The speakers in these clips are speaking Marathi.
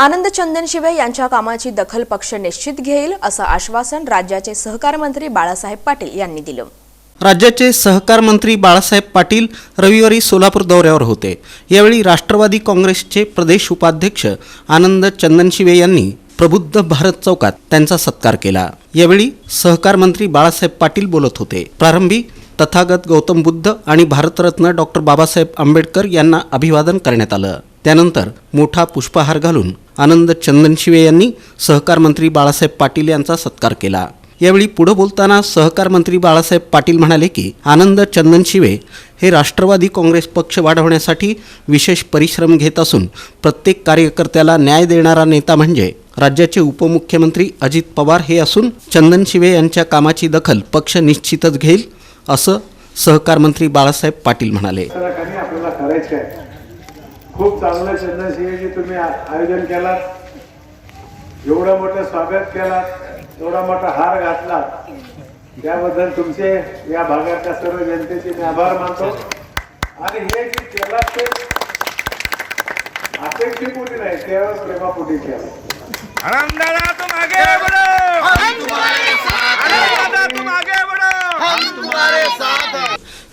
आनंद चंदनशिवे यांच्या कामाची दखल पक्ष निश्चित घेईल असं आश्वासन राज्याचे सहकार मंत्री बाळासाहेब पाटील यांनी दिलं. राज्याचे सहकार मंत्री बाळासाहेब पाटील रविवारी सोलापूर दौऱ्यावर होते. यावेळी राष्ट्रवादी काँग्रेसचे प्रदेश उपाध्यक्ष आनंद चंदनशिवे यांनी प्रबुद्ध भारत चौकात त्यांचा सत्कार केला. यावेळी सहकार मंत्री बाळासाहेब पाटील बोलत होते. प्रारंभी तथागत गौतम बुद्ध आणि भारतरत्न डॉक्टर बाबासाहेब आंबेडकर यांना अभिवादन करण्यात आलं. त्यानंतर मोठा पुष्पहार घालून आनंद चंदनशिवे यांनी सहकार मंत्री बाळासाहेब पाटील यांचा सत्कार केला. यावेळी पुढे बोलताना सहकार मंत्री बाळासाहेब पाटील म्हणाले की आनंद चंदनशिवे हे राष्ट्रवादी काँग्रेस पक्ष वाढवण्यासाठी विशेष परिश्रम घेत असून प्रत्येक कार्यकर्त्याला न्याय देणारा नेता म्हणजे राज्याचे उपमुख्यमंत्री अजित पवार हे असून चंदनशिवे यांच्या कामाची दखल पक्ष निश्चितच घेईल असं सहकार मंत्री बाळासाहेब पाटील म्हणाले. खूप चांगलं चंद्रशिवेजी तुम्ही आयोजन केलात. एवढं मोठं स्वागत केलात एवढा मोठा हार घातला त्याबद्दल तुमचे या भागातल्या सर्व जनतेचे मी आभार मानतो. आणि हे जे केलात ते अपेक्षेपोटी नाही केवळ प्रेमापोटी केलं. आनंदाला तुम आगे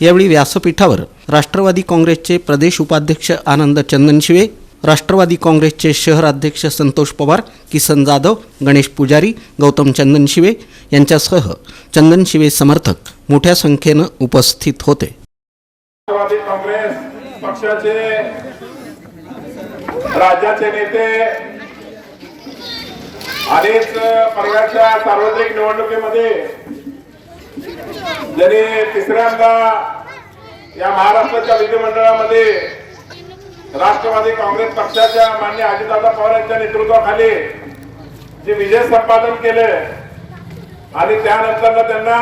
यावेळी व्यासपीठावर राष्ट्रवादी काँग्रेसचे प्रदेश उपाध्यक्ष आनंद चंदनशिवे राष्ट्रवादी काँग्रेसचे शहर अध्यक्ष संतोष पवार किसन जाधव गणेश पुजारी गौतम चंदनशिवे यांच्यासह चंदनशिवे समर्थक मोठ्या संख्येनं उपस्थित होते. राष्ट्रवादी काँग्रेस पक्षाचे राज्याचे नेते अनेक सार्वत्रिक निवडणुकीमध्ये जरी तिसऱ्यांदा या महाराष्ट्राच्या विधिमंडळामध्ये राष्ट्रवादी काँग्रेस पक्षाच्या मान्य अजितदादा पवार यांच्या नेतृत्वाखाली जे विजय संपादन केले आणि त्यानंतर त्यांना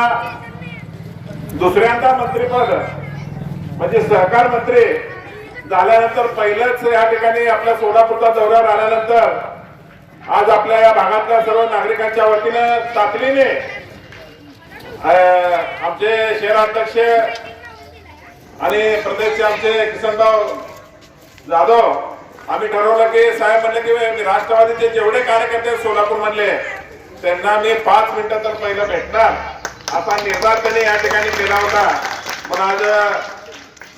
दुसऱ्यांदा मंत्रीपद म्हणजे सहकार मंत्री झाल्यानंतर पहिलंच या ठिकाणी आपल्या सोलापूरचा दौऱ्यावर आल्यानंतर आज आपल्या या भागातल्या सर्व नागरिकांच्या वतीनं तातडीने अं, आमचे शहराध्यक्ष आणि प्रदेशचे आमचे किसनराव जाधव आम्ही ठरवलं की साहेब म्हणले की राष्ट्रवादीचे जेवढे कार्यकर्ते सोलापूर मधले त्यांना मी पाच मिनिटं तर पहिलं भेटणार. असा निर्धार त्यांनी या ठिकाणी केला होता. पण आज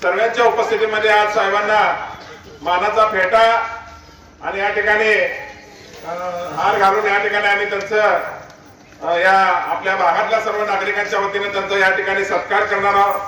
सर्वांच्या उपस्थितीमध्ये आज साहेबांना मानाचा फेटा आणि या ठिकाणी हार घालून या ठिकाणी आम्ही त्यांचं या आपल्या भागातल्या सर्व नागरिकांच्या वतीने त्यांचा या ठिकाणी सत्कार करणार आहोत.